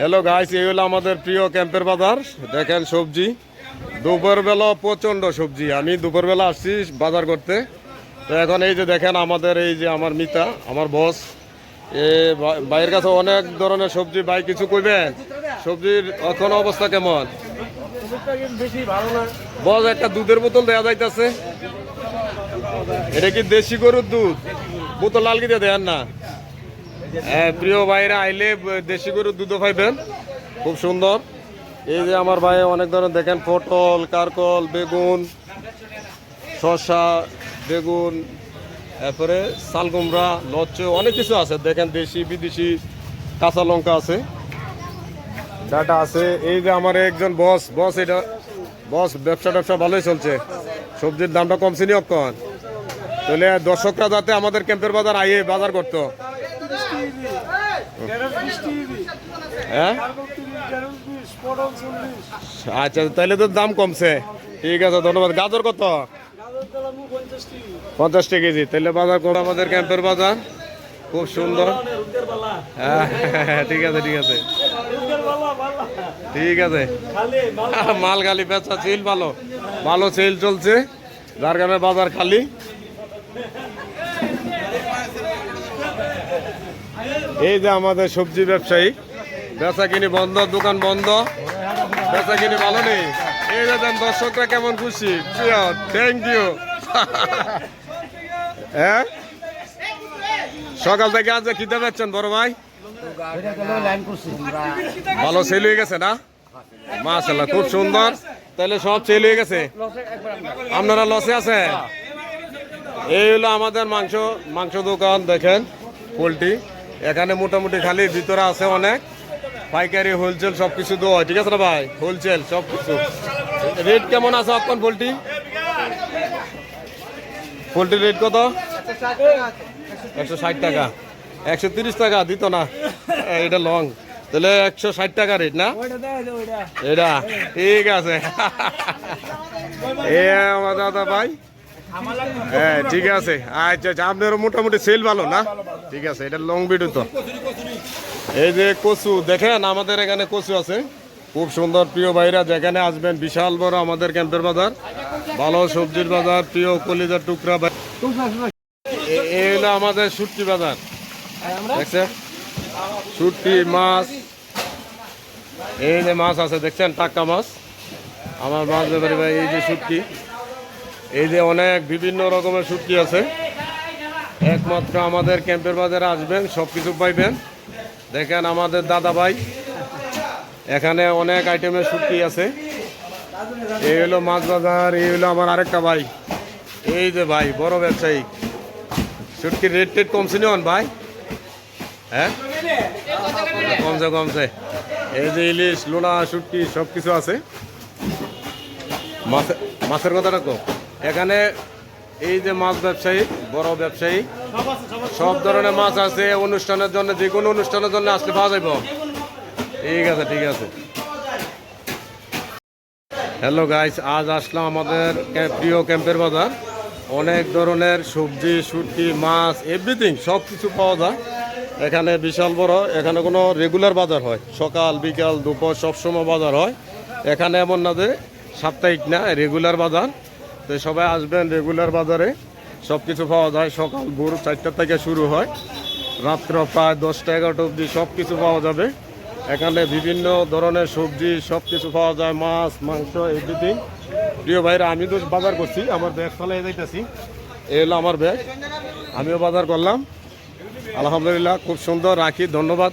Hello guys এই হলো আমাদের প্রিয় ক্যাম্পের বাজার। দেখেন সবজি। দুপুরবেলা প্রচণ্ড সবজি। আমি দুপুরবেলা আসছি বাজার করতে। তো এখন এই যে দেখেন আমাদের এই যে আমার মিতা, আমার বস এ ভাইয়ের কাছে অনেক ধরনের সবজি। ভাই, কিছু কইবেন? সবজির এখন অবস্থা কেমন? বস একটা দুধের বোতল দেওয়া যাইতেছে। এটা কি দেশি গরুর দুধ? বোতল লাল কি দিয়ে দেন না। প্রিয় ভাইরা, আইলে দেশি গরুর দুধও পাইবেন। খুব সুন্দর। এই যে আমার ভাই, অনেক ধরনের দেখেন, পটল, কারকল, বেগুন, শসা, বেগুন তারপরে শালকুমড়া লচ্চ, অনেক কিছু আছে। দেখেন, দেশি, বিদেশি কাঁচা লঙ্কা আছে, ডাটা আছে। এই যে আমার একজন বস বস এটা, বস, ব্যবসা ট্যাবসা ভালোই চলছে। সবজির দামটা কমছে নি অক্ষণ তাহলে দর্শকরা যাতে আমাদের ক্যাম্পের বাজার আইয়ে বাজার করতো। হ্যাঁ আচ্ছা তাহলে তো দাম কমছে। ঠিক আছে ধন্যবাদ। গাজর কত? পঞ্চাশ টাকা কেজি। তাহলে বাজার করো আমাদের ক্যাম্পের বাজার। খুব সুন্দর। হ্যাঁ ঠিক আছে ঠিক আছে। ঠিক আছে। মাল খালি বেচা সেল ভালো। ভালো সেল চলছে। যার কারণে বাজার খালি। এই যে আমাদের সবজি ব্যবসায়ী, বেচা কিনি বন্ধ, দোকান বন্ধ। বেচা কিনি ভালো নেই। এই যে দর্শকরা কেমন খুশি? থ্যাংক ইউ হ্যাঁ? সকাল থেকে আজ খিদে পাচ্ছেন, বড় ভাই? ভালো সেল হয়ে গেছে না? মাশাল্লাহ খুব সুন্দর। তাহলে সব সেল হয়ে গেছে? আপনারা লসে আছে এই হলো আমাদের মাংস মাংস দোকান, দেখেন, পোলট্রি। এখানে মোটামুটি খালি ভিতরে আছে অনেক। পাইকারি হোলসেল সব কিছু দেওয়া ঠিক আছে না ভাই? হোলসেল সব কিছু রেট কেমন আছে এখন পোলট্রি? পোলট্রি রেট কত? একশো ষাট টাকা। একশো তিরিশ টাকা, দিত না। এটা লং তাহলে একশো ষাট টাকা রেট না? এটা? ঠিক আছে। এ দাদা ভাই। হ্যাঁ ঠিক আছে। আচ্ছা আচ্ছা। আপনারও মোটামুটি সেল ভালো, না? ঠিক আছে, এটা লং ভিডিও তো। এই যে কচু, দেখেন আমাদের এখানে কচু আছে। খুব সুন্দর, প্রিয় ভাইরা, যেখানে আসবেন, বিশাল বড় আমাদের ক্যাম্পের বাজার। ভালো সবজির বাজার, প্রিয় কলিজার টুকরা এই হলো আমাদের সুটকি বাজার। দেখছেন? সুটকি, মাছ। এই যে মাছ আছে, দেখছেন? টাক্কা মাছ। আমার মাছ ব্যাপারে ভাই, এই যে শুটকি এই যে অনেক বিভিন্ন রকমের শুটকি আছে। একমাত্র আমাদের ক্যাম্পের বাজারে আসবেন সব কিছু পাইবেন। দেখেন আমাদের দাদা ভাই, এখানে অনেক আইটেমের শুটকি আছে। এই হলো মাছ বাজার, এই হলো আমার আরেকটা ভাই। এই যে ভাই, বড় ব্যবসায়ী। শুটকির রেট টেট কমছে নিন ভাই? হ্যাঁ? কমছে কমছে। এই যে ইলিশ, লোনা শুটকি সব কিছু আছে। মাছে- মাছের কথা রাখো এখানে এই যে মাছ ব্যবসায়ী, বড় ব্যবসায়ী, সব ধরনের মাছ আছে, অনুষ্ঠানের জন্য, যে কোনো অনুষ্ঠানের জন্য আসলে পাওয়া যাবে ঠিক আছে ঠিক আছে। হ্যালো গাইস আজ আসলাম আমাদের প্রিয় ক্যাম্পের বাজার। অনেক ধরনের সবজি, শুটকি, মাছ এভরিথিং সব কিছু পাওয়া যায়। এখানে বিশাল বড়, এখানে কোনো রেগুলার বাজার হয়। সকাল, বিকাল, দুপুর, সবসময় বাজার হয়। এখানে এমন না যে সাপ্তাহিক না রেগুলার বাজার। তো সবাই আসবেন রেগুলার বাজারে। সব কিছু পাওয়া যায়। সকাল ভোর চারটা থেকে শুরু হয়। রাত্র প্রায় দশটা এগারোটা অবধি সব কিছু পাওয়া যাবে। এখানে বিভিন্ন ধরনের সবজি সব কিছু পাওয়া যায়। মাছ, মাংস এভরিথিং প্রিয় ভাইরা, আমি তো বাজার করছি। আমার ব্যাগ ফেলাই যাইতেছি এই হলো আমার ব্যাগ। আমিও বাজার করলাম। আলহামদুলিল্লাহ, খুব সুন্দর। রাখি, ধন্যবাদ।